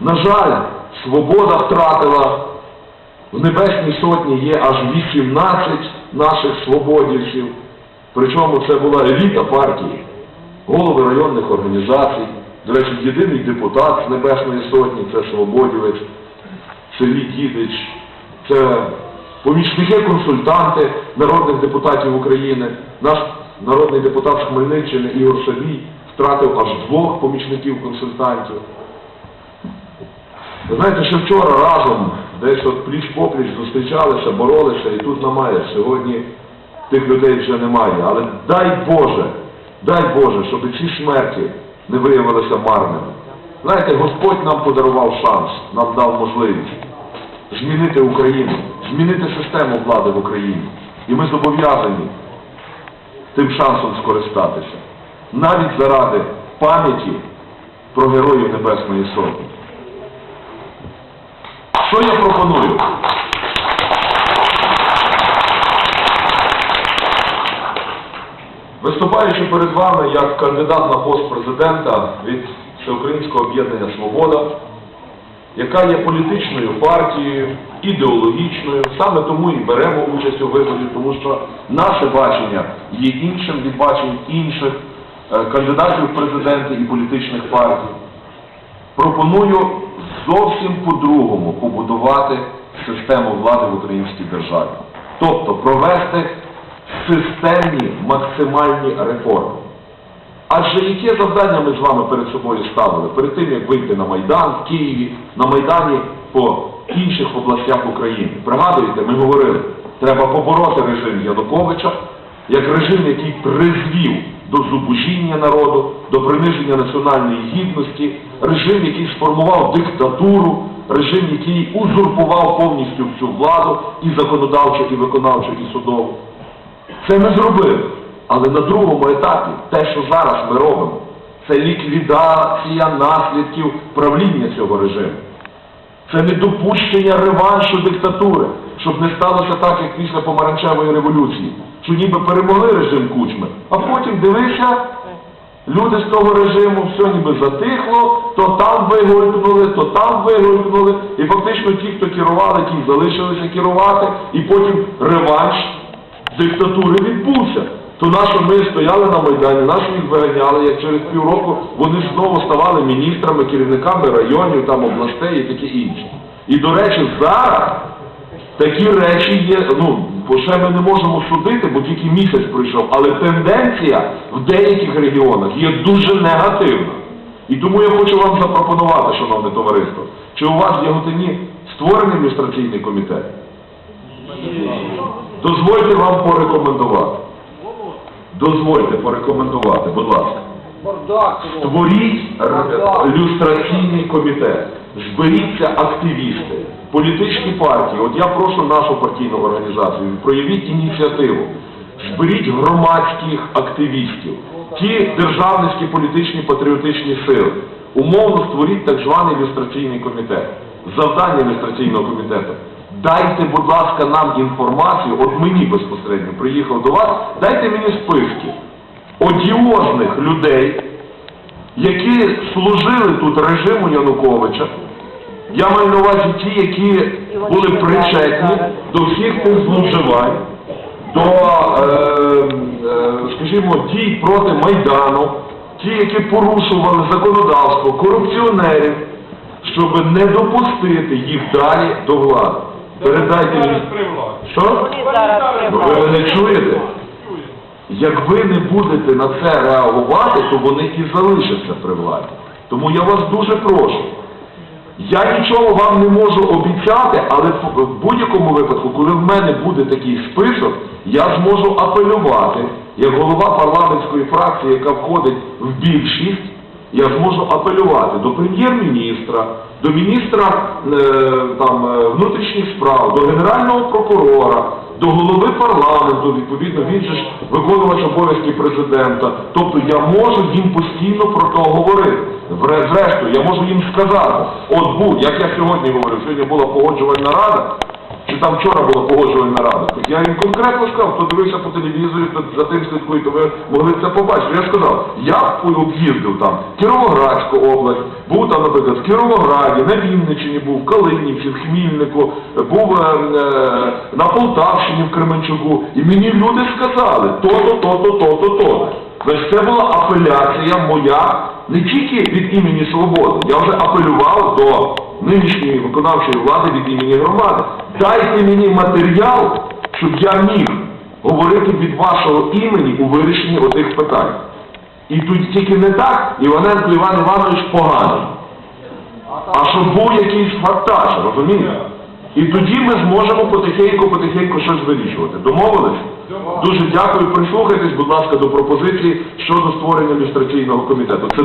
На жаль, свобода втратила. В Небесній Сотні є аж 18 наших свободівців. Причому це була еліта партії, голови районних організацій. До речі, єдиний депутат з Небесної Сотні це Свободівець, Сергій Дідич, це помічники-консультанти народних депутатів України. Наш народний депутат з Хмельниччини Ігор Савій втратив аж двох помічників-консультантів. Ви знаєте, що вчора разом десь от пліч-попліч зустрічалися, боролися, і тут немає. Сьогодні тих людей вже немає. Але дай Боже, дай Боже, щоб ці смерті не виявилися марними. Знаєте, Господь нам подарував шанс, нам дав можливість змінити Україну, змінити систему влади в Україні. І ми зобов'язані тим шансом скористатися. Навіть заради пам'яті про героїв Небесної Сотні. Що я пропоную? Виступаючи перед вами як кандидат на пост президента від Всеукраїнського об'єднання Свобода, яка є політичною партією, ідеологічною, саме тому і беремо участь у виборі, тому що наше бачення є іншим від бачень інших е, кандидатів в президенти і політичних партій. Пропоную зовсім по-другому побудувати систему влади в українській державі. Тобто провести системні максимальні реформи. Адже яке завдання ми з вами перед собою ставили? Перед тим, як вийти на Майдан в Києві, на Майдані по інших областях України. Пригадуєте, ми говорили, треба побороти режим Януковича, як режим, який призвів до зубожіння народу, до приниження національної гідності, режим, який сформував диктатуру, режим, який узурпував повністю всю владу, і законодавчу, і виконавчу, і судову. Це ми зробили. Але на другому етапі те, що зараз ми робимо, це ліквідація наслідків правління цього режиму. Це недопущення реваншу диктатури, щоб не сталося так, як після помаранчевої революції, що ніби перемогли режим кучми, а потім дивися, люди з того режиму, все ніби затихло, то там вигулькнули, то там вигулькнули, і фактично ті, хто керували, ті залишилися керувати, і потім реванш диктатури відбувся. То нащо ми стояли на Майдані, нащо їх виганяли, як через півроку вони знову ставали міністрами, керівниками районів, там областей і таке інше. І, до речі, зараз такі речі є, ну, бо ще ми не можемо судити, бо тільки місяць пройшов, але тенденція в деяких регіонах є дуже негативна. І тому я хочу вам запропонувати, шановне товариство, чи у вас в Яготині створений ілюстраційний комітет? Дозвольте вам порекомендувати. Дозвольте порекомендувати, будь ласка. Створіть люстраційний комітет, зберіться активісти, політичні партії. От я прошу нашу партійну організацію, проявіть ініціативу, зберіть громадських активістів, ті державницькі політичні патріотичні сили. Умовно створіть так званий люстраційний комітет. Завдання люстраційного комітету. Дайте, будь ласка, нам інформацію, от мені безпосередньо приїхав до вас, дайте мені списки одіозних людей, які служили тут режиму Януковича. Я маю на увазі ті, які були причетні до всіх тих зловживань, до, е, е, скажімо, дій проти Майдану, ті, які порушували законодавство, корупціонерів, щоб не допустити їх далі до влади. Передайте мені. Що? Ви мене чуєте? Як ви не будете на це реагувати, то вони і залишаться при владі. Тому я вас дуже прошу. Я нічого вам не можу обіцяти, але в- будь-якому випадку, коли в мене буде такий список, я зможу апелювати, як голова парламентської фракції, яка входить в більшість, я зможу апелювати до прем'єр-міністра, до міністра е, там, е, внутрішніх справ, до генерального прокурора, до голови парламенту, відповідно, він же ж виконувач обов'язків президента. Тобто я можу їм постійно про то говорити. Зрештою, я можу їм сказати, от був, як я сьогодні говорив, сьогодні була погоджувальна рада, чи там вчора була погоджувальна рада. Так я їм конкретно сказав, хто дивився по телевізорі, хто за тим слідкує, то ви могли це побачити. Я сказав, я об'їздив там Кіровоградську область, був там, наприклад, в Кіровограді, на Вінниччині був, в Калинівці, в Хмільнику, був е, е, на Полтавщині, в Кременчуку, і мені люди сказали, то-то, то-то, то-то, то. Значить, це була апеляція моя не тільки від імені Свободи, я вже апелював до нинішньої виконавчої влади від імені громади. Дайте мені матеріал, щоб я міг говорити від вашого імені у вирішенні отих питань. І тут тільки не так, Іваненко Іван Іванович поганий. А щоб був якийсь фактаж, розумієте? І тоді ми зможемо потихеньку-потихеньку щось вирішувати. Домовились? Дуже дякую. Прислухайтесь, будь ласка, до пропозиції щодо створення люстраційного комітету. Це